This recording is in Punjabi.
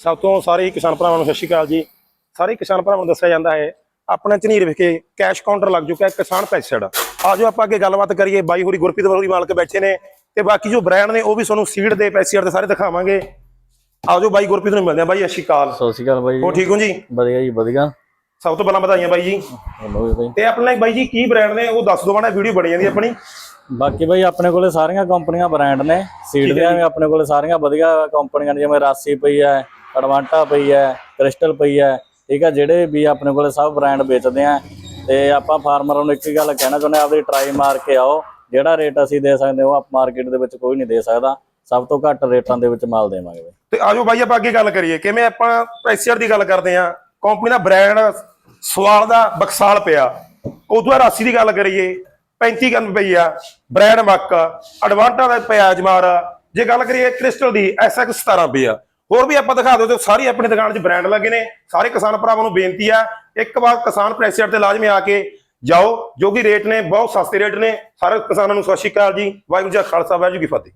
ਸਭ ਤੋਂ ਸਾਰੇ ਹੀ ਕਿਸਾਨ ਭਰਾਵਾਂ ਨੂੰ ਸਤਿ ਸ਼੍ਰੀ ਅਕਾਲ ਜੀ। ਸਾਰੇ ਕਿਸਾਨ ਭਰਾਵਾਂ ਨੂੰ ਦੱਸਿਆ ਜਾਂਦਾ ਹੈ ਆਪਣਾ ਝਨੀਰ ਵਿਖੇ ਕੈਸ਼ ਕਾਊਂਟਰ ਲੱਗ ਚੁੱਕਾ ਹੈ ਕਿਸਾਨ ਪੈਸੜ। ਆਜੋ ਆਪਾਂ ਅੱਗੇ ਗੱਲਬਾਤ ਕਰੀਏ ਬਾਈ ਹੋਰੀ ਗੁਰਪ੍ਰੀਤ ਹੋਰੀ ਮਾਲਕ ਬੈਠੇ ਨੇ ਤੇ ਬਾਕੀ ਜੋ ਬ੍ਰਾਂਡ ਨੇ ਉਹ ਵੀ ਤੁਹਾਨੂੰ ਸੀਡ ਦੇ ਪੈਸੜ ਦੇ ਸਾਰੇ ਦਿਖਾਵਾਂਗੇ। ਆਜੋ ਬਾਈ ਗੁਰਪ੍ਰੀਤ ਨੂੰ ਮਿਲਦੇ ਆ ਬਾਈ ਸਤਿ ਸ਼੍ਰੀ ਅਕਾਲ। ਸਤਿ ਸ਼੍ਰੀ ਅਕਾਲ ਬਾਈ ਹੋ ਠੀਕ ਹੋ ਜੀ? ਵਧੀਆ ਜੀ ਵਧੀਆ। ਸਭ ਤੋਂ ਪਹਿਲਾਂ ਵਧਾਈਆਂ ਬਾਈ ਜੀ। ਤੇ ਆਪਣੇ ਬਾਈ ਜੀ ਕੀ ਬ੍ਰਾਂਡ ਨੇ ਉਹ ਦੱਸ ਦਿਓ ਮਾੜਾ ਵੀਡੀਓ ਬਣੀ ਜਾਂਦੀ ਆਪਣੀ। ਬਾਕੀ ਬਾਈ ਆਪਣੇ ਕੋਲੇ ਸਾਰੀਆਂ ਕੰਪਨੀਆਂ ਬ੍ਰਾਂਡ ਨੇ। ਸੀਡ ਦੀਆਂ ਵੀ ਆਪਣੇ ਕੋਲੇ ਸਾਰੀਆਂ ਵਧੀਆ ਕੰਪਨੀਆਂ ਨੇ ਜਿਵੇਂ ਰਾਸੀ ਪਈ ਹੈ ਅਡਵਾਂਟਾ ਪਈ ਹੈ, ਕ੍ਰਿਸਟਲ ਪਈ ਹੈ, ਠੀਕ ਹੈ, ਜਿਹੜੇ ਵੀ ਆਪਣੇ ਕੋਲੇ ਸਭ ਬ੍ਰਾਂਡ ਵੇਚਦੇ ਆ, ਤੇ ਆਪਾਂ ਫਾਰਮਰਾਂ ਨੂੰ ਇੱਕ ਹੀ ਗੱਲ ਕਹਿਣਾ ਚਾਹੁੰਦੇ ਆ ਆਪਣੀ ਟਰਾਈ ਮਾਰ ਕੇ ਆਓ, ਜਿਹੜਾ ਰੇਟ ਅਸੀਂ ਦੇ ਸਕਦੇ ਹਾਂ, ਉਹ ਮਾਰਕੀਟ ਦੇ ਵਿੱਚ ਕੋਈ ਨਹੀਂ ਦੇ ਸਕਦਾ, ਸਭ ਤੋਂ ਘੱਟ ਰੇਟਾਂ ਦੇ ਵਿੱਚ ਮਾਲ ਦੇਵਾਂਗੇ ਬਾਈ। ਤੇ ਆਜੋ ਬਾਈ, ਆਪਾਂ ਅੱਗੇ ਗੱਲ ਕਰੀਏ, ਕਿਵੇਂ ਆਪਾਂ ਪੈਸਰ ਦੀ ਗੱਲ ਕਰਦੇ ਆ ਕੰਪਨੀ ਦਾ ਬ੍ਰਾਂਡ ਸਵਾਲ ਦਾ ਬਕਸਾਲ ਪਿਆ, ਉਦੋਂ ਬਾਅਦ ਰਾਸੀ ਦੀ ਗੱਲ ਕਰੀਏ 35 ਗਨ ਪਈ ਆ ਬ੍ਰਾਂਡ ਮੱਕ ਐਡਵਾਂਟਾ ਦਾ ਪਿਆ ਜਮਾਰ ਜੇ ਗੱਲ ਕਰੀਏ ਕ੍ਰਿਸਟਲ ਦੀ ਐਸਐਕਸ 17 ਪਈ ਆ ਹੋਰ ਵੀ ਆਪਾਂ ਦਿਖਾ ਦਿਓ ਤੇ ਸਾਰੀ ਆਪਣੀ ਦੁਕਾਨ 'ਚ ਬ੍ਰਾਂਡ ਲੱਗੇ ਨੇ। ਸਾਰੇ ਕਿਸਾਨ ਭਰਾਵਾਂ ਨੂੰ ਬੇਨਤੀ ਆ, ਇੱਕ ਵਾਰ ਕਿਸਾਨ ਪ੍ਰੈਸਰ ਤੇ ਲਾਜ਼ਮੀ ਆ ਕੇ ਜਾਓ, ਜੋ ਕਿ ਰੇਟ ਨੇ, ਬਹੁਤ ਸਸਤੇ ਰੇਟ ਨੇ। ਸਾਰੇ ਕਿਸਾਨਾਂ ਨੂੰ ਸਤਿ ਸ਼੍ਰੀ ਅਕਾਲ ਜੀ, ਵਾਹਿਗੁਰੂ ਜੀ ਕਾ ਖਾਲਸਾ, ਵਾਹਿਗੁਰੂ ਜੀ ਕੀ ਫਤਿਹ।